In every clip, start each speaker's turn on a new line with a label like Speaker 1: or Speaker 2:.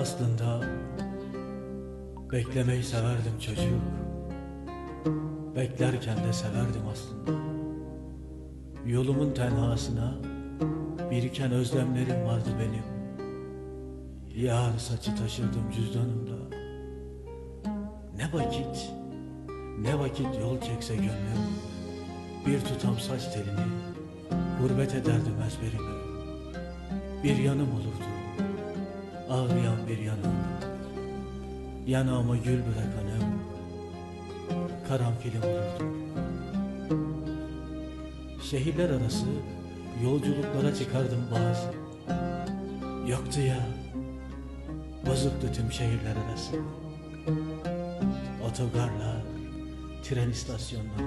Speaker 1: aslında Beklemeyi severdim çocuk Beklerken de severdim aslında. Yolumun tenhasına Biriken özlemlerim vardı benim. Yar saçı taşırdım cüzdanımda. Ne vakit Ne vakit yol çekse gönlüm Bir tutam saç telini Gurbet ederdim ezberime. Bir yanım olurdu Ağlayan bir yanım. Yanağıma gül bırakanım Karanfilim olurdu Şehirler arası Yolculuklara çıkardım bazı. Yoktu ya Bozuktu tüm şehirler arası. Otogarlar Tren istasyonları.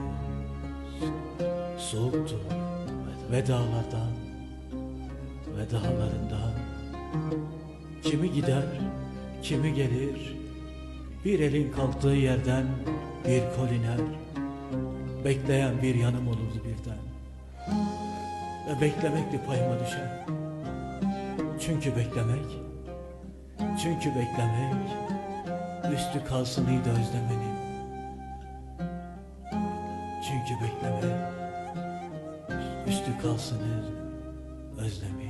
Speaker 1: Soğuktu. Ve dağlardan Ve dağlarından Kimi gider Kimi gelir. Bir elin kalktığı yerden Bir koliner Bekleyen bir yanım olurdu birden. Ve beklemekti payıma düşen Çünkü beklemek Çünkü beklemek Üstü kalsınıydı özlemenin. Çünkü beklemek Üstü kalsını özlemin Özlemin